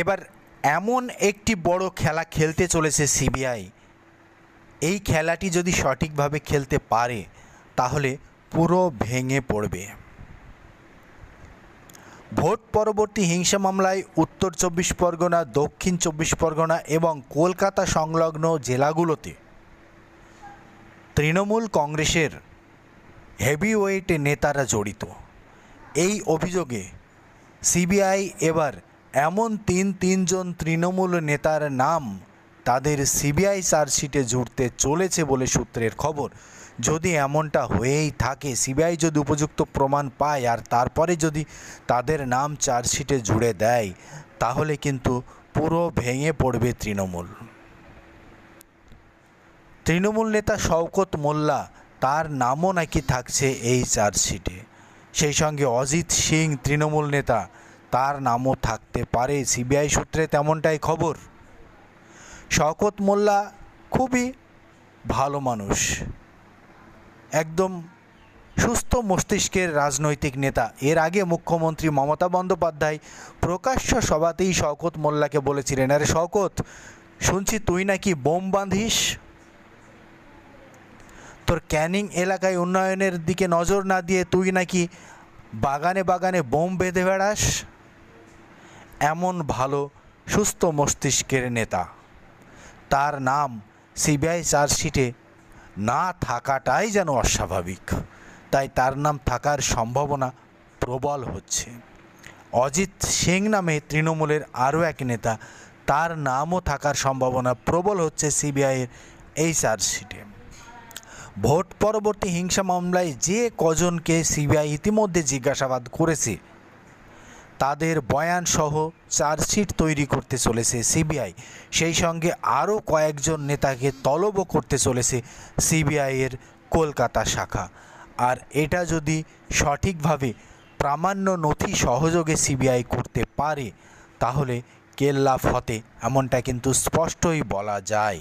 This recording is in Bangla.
এবার এমন একটি বড় খেলা খেলতে চলেছে সিবিআই। এই খেলাটি যদি সঠিকভাবে খেলতে পারে, তাহলে পুরো ভেঙে পড়বে। ভোট পরবর্তী হিংসা মামলায় উত্তর চব্বিশ পরগনা, দক্ষিণ চব্বিশ পরগনা এবং কলকাতা সংলগ্ন জেলাগুলোতে তৃণমূল কংগ্রেসের হেভিওয়েট নেতারা জড়িত। এই অভিযোগে সিবিআই এবার এমন তিন তিনজন তৃণমূল নেতার নাম তাদের সিবিআই চার্জশিটে জুড়তে চলেছে বলে সূত্রের খবর। যদি এমনটা হয়েই থাকে, সিবিআই যদি উপযুক্ত প্রমাণ পায় আর তারপরে যদি তাদের নাম চার্জশিটে জুড়ে দেয়, তাহলে কিন্তু পুরো ভেঙে পড়বে তৃণমূল। তৃণমূল নেতা শওকত মোল্লা, তার নামও নাকি থাকছে এই চার্জশিটে। সেই সঙ্গে অজিত সিং, তৃণমূল নেতা তার নামও থাকতে পারে। সিবিআই সূত্রে তেমনটাই খবর। শওকত মোল্লা খুবই ভালো মানুষ। একদম সুস্থ মস্তিষ্কের রাজনৈতিক নেতা। এর আগে মুখ্যমন্ত্রী মমতা বন্দ্যোপাধ্যায় প্রকাশ্য সভাতেই শওকত মোল্লাকে বলেছিলেন, আরে শওকত, শুনছি তুই নাকি বোম বাঁধিস? তোর ক্যানিং এলাকায় উন্নয়নের দিকে নজর না দিয়ে তুই নাকি বাগানে বাগানে বোম বেঁধে বেড়াস? এমন ভালো, সুস্থ মস্তিষ্কের নেতা। তার নাম সিবিআই চার্জশিটে না থাকাটাই যেন অস্বাভাবিক। তাই তার নাম থাকার সম্ভাবনা প্রবল হচ্ছে। অজিত সিং নামে তৃণমূলের আরও এক নেতা, তার নামও থাকার সম্ভাবনা প্রবল হচ্ছে সিবিআইয়ের এই চার্জশিটে। ভোট পরবর্তী হিংসা মামলায় যে কজনকে সিবিআই ইতিমধ্যে জিজ্ঞাসাবাদ করেছে তাদের বয়ান সহ চার্জশিট তৈরি করতে চলেছে সিবিআই। সেই সঙ্গে আরও কয়েকজন নেতাকে তলবও করতে চলেছে সিবিআইয়ের কলকাতা শাখা। আর এটা যদি সঠিকভাবে প্রামাণ্য নথি সহযোগে সিবিআই করতে পারে, তাহলে কেল্লা ফতে এমনটা কিন্তু স্পষ্টই বলা যায়।